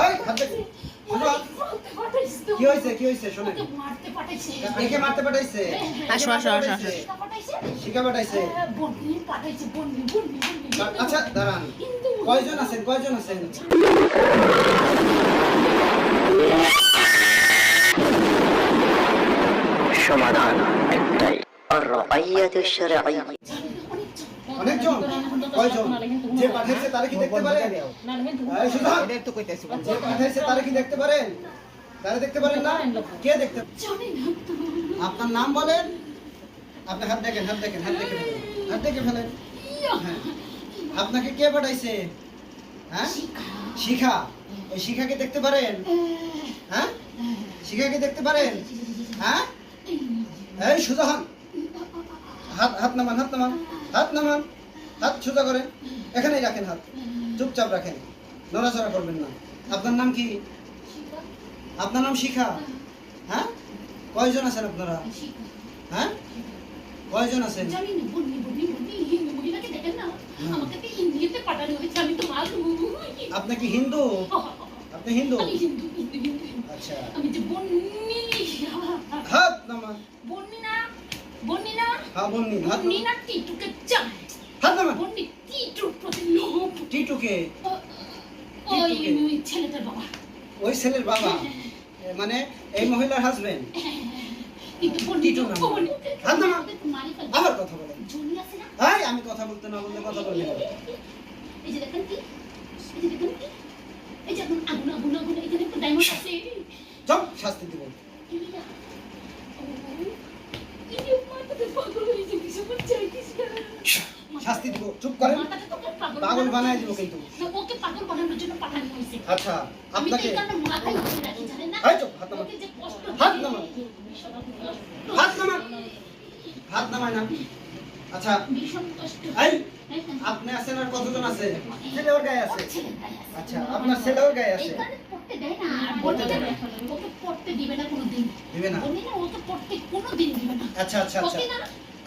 এই, হাত দেখি। শোনো, কি হয়েছে কি হয়েছে শোনেন মারতে পাঠাইছে একে মারতে পাঠাইছে আসো, আসো, আসো, আসো। শিখা পাঠাইছে শিখা পাঠাইছে হ্যাঁ, বন্নি পাঠাইছে বন্নি বন্নি বন্নি আচ্ছা দাঁড়ান হিন্দু কয়জন আছেন কয়জন আছেন সমাধান একটাই الرعية الشرعية অনেকজন? কয়জন? যে পাঠাইছে তারা কি দেখতে এই, সুধা, যে পাঠাইছে তারা কি দেখতে পারেন? তারা দেখতে পারেন না? কে দেখতে আপনার নাম বলেন। আপনি হাত দেখেন হাত দেখেন হাত দেখে ফেলেন হাত দেখে ফেলেন। হ্যাঁ। আপনাকে কে পাঠাইছে? হ্যাঁ? শিখা। ওই শিখাকে দেখতে পারেন? হ্যাঁ? শিখাকে দেখতে পারেন? হ্যাঁ? এই সুজা হন হাত হাত নামান হাত নামান। হাত নামান হাত সোজা করেন এখানেই রাখেন হাত চুপচাপ রাখেন নড়াচড়া করবেন না। আপনার নাম কি? আপনার নাম শিখা? হ্যাঁ? কয়জন আছেন আপনারা? হ্যাঁ? কয়জন আছেন? আপনি কি হিন্দু? আপনি হিন্দু? আচ্ছা। হাত নামান। বন্নি না হ্যাঁ ওই ছেলেটার বাবা। ওই ছেলের বাবা? মানে এই মহিলার হাজবেন্ড। আবার কথা বলেন জনি আছে না? এই আমি কথা বলতে না বললে কথা বললে। এই যে দেখেন কি এই যে দেখেন কি এই যে আগুন আগুন আগুন এখানে একটা ডায়মন্ড আছে। চপ শাস্তি দিব এইটা। ও, এই মাথাটা পাগল হয়েছে, কিছু করছে, কিছু করে। শাস্তি দিব চুপ করেন পাগল বানায় দিব কিন্তু ওকে পাগল বানানোর জন্য পাঠানো হয়েছে। আচ্ছা আপনাকে চুপ, হাত নামান। ওকে যে কষ্ট হাত নামান। হাত নামান। হাত নামায় না আচ্ছা আপনি আছেন আর কতজন আছে ছেলে ওর গায়ে আছে। আচ্ছা আপনার ছেলে ওর গায়ে আছে দিবে না কোনোদিন। দিবে না ওকে পড়তে কোনোদিন দিবে না। আচ্ছা আচ্ছা আচ্ছা।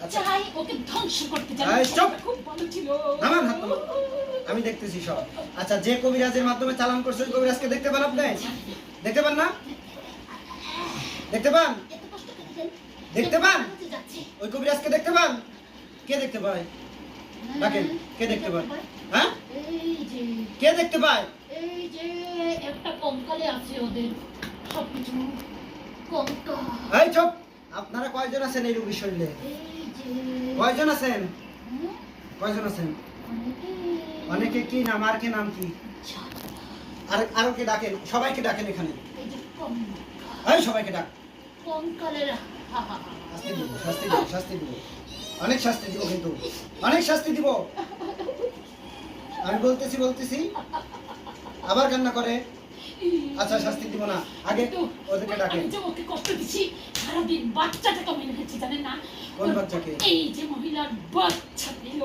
চাই ওকে ধ্বংস করতে চাই। চুপ। খুব ভালো ছিল। নামান হাত নামান। আমি দেখতেছি সব আচ্ছা যে কবিরাজের মাধ্যমে চালান করছে ওই কবিরাজকে দেখতে পান আপনি দেখতে পান না দেখতে পান। দেখতে পান? ওই কবিরাজকে দেখতে পান কে দেখতে পায় ডাকেন কে দেখতে পায় হ্যাঁ কে দেখতে পায় এই যে একটা কঙ্কালে আছে ওদের সবকিছু কঙ্কাল এই চুপ আপনারা কয়জন আছেন এই রোগীর শরীরে? কয়জন আছেন? কয়জন আছেন? অনেকে কি নাম? আর কে নাম কি? আর আরও কে ডাকেন? সবাইকে ডাকেন এখানে। এই সবাইকে ডাক। শাস্তি দিব শাস্তি দিব শাস্তি দিব। অনেক শাস্তি দিব কিন্তু। অনেক শাস্তি দিব। আমি বলতেছি বলতেছি। আবার কান্না করে। আচ্ছা শাস্তি দিব না। আগে ওদেরকে ডাকেন আমি যে ওকে কষ্ট দিচ্ছি। সারাদিন বাচ্চাটাকে মেনে ফেলছি জানেন না? কোন বাচ্চাকে? এই যে মহিলার বাচ্চা ছিল।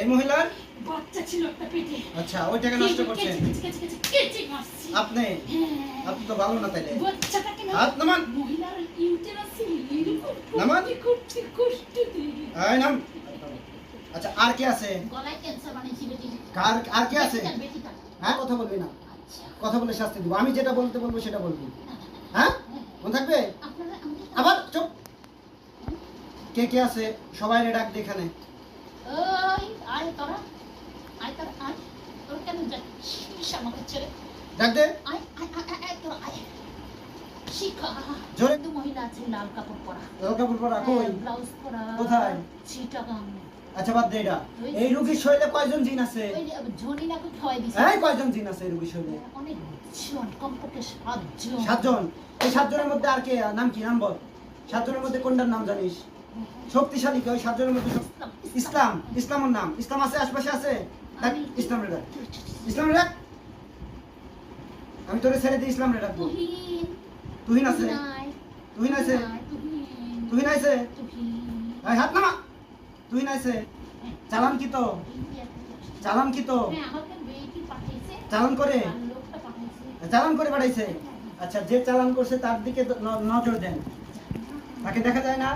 এই মহিলার? বাচ্চা ছিল একটা পেটে। আচ্ছা ওইটাকে নষ্ট করছেন কেচে, কেচে, কেচে, কেচে আপনি? হ্যাঁ। আপনি তো ভালো না তাইলে। বাচ্চাটাকে হাত নামান। মহিলার ইউটেরাসে নামান। করতে কষ্ট দিই। এই নাম। আচ্ছা আর কে আছে? গলায় ক্যান্সার বানিয়েছি বেটি? আর আর কে আছে। হ্যাঁ কথা বলবি না। কথা বলে শাস্তি দিব। আমি যেটা বলতে বলব সেটা বলবি। হ্যাঁ? মনে থাকবে? আবার চুপ। কে কে আছে? সবাই রে ডাক এখানে? ডাক দে। জোরে। মহিলা আছে লাল কাপড় পরা। লাল কাপড় পরা কোথায়? আচ্ছা বাদ দে এটা। এই রোগীর শরীরে কয়জন জিন আছে? ওই যে ঝনি নাকে খাওয়াই দিছে। এই কয়জন জিন আছে এই রোগীর শরীরে? অনেক জন কমপক্ষে সাতজন। সাতজন? এই সাতজনের মধ্যে আর কে? নাম কি? নাম বল। সাতজনের মধ্যে কোনটার নাম জানিস? শক্তিশালী কে? ওই সাতজনের মধ্যে ইসলাম ইসলামের নাম। ইসলাম আছে আশপাশে আছে? ইসলাম ডাক ইসলামের ডাক আমি তোরে ছেড়ে দিয়ে ইসলামের ডাকবো তুহিন। তুহিন আছে? তুহিন আছে? তুহিন আছে? হাত নামা। তুহিন নাইছে? চালান কি তো? চালান কি তো? চালান করে? চালান করে পাঠাইছে। আচ্ছা যে চালান করছে তার দিকে নজর দেন। তাকে দেখা যায় না?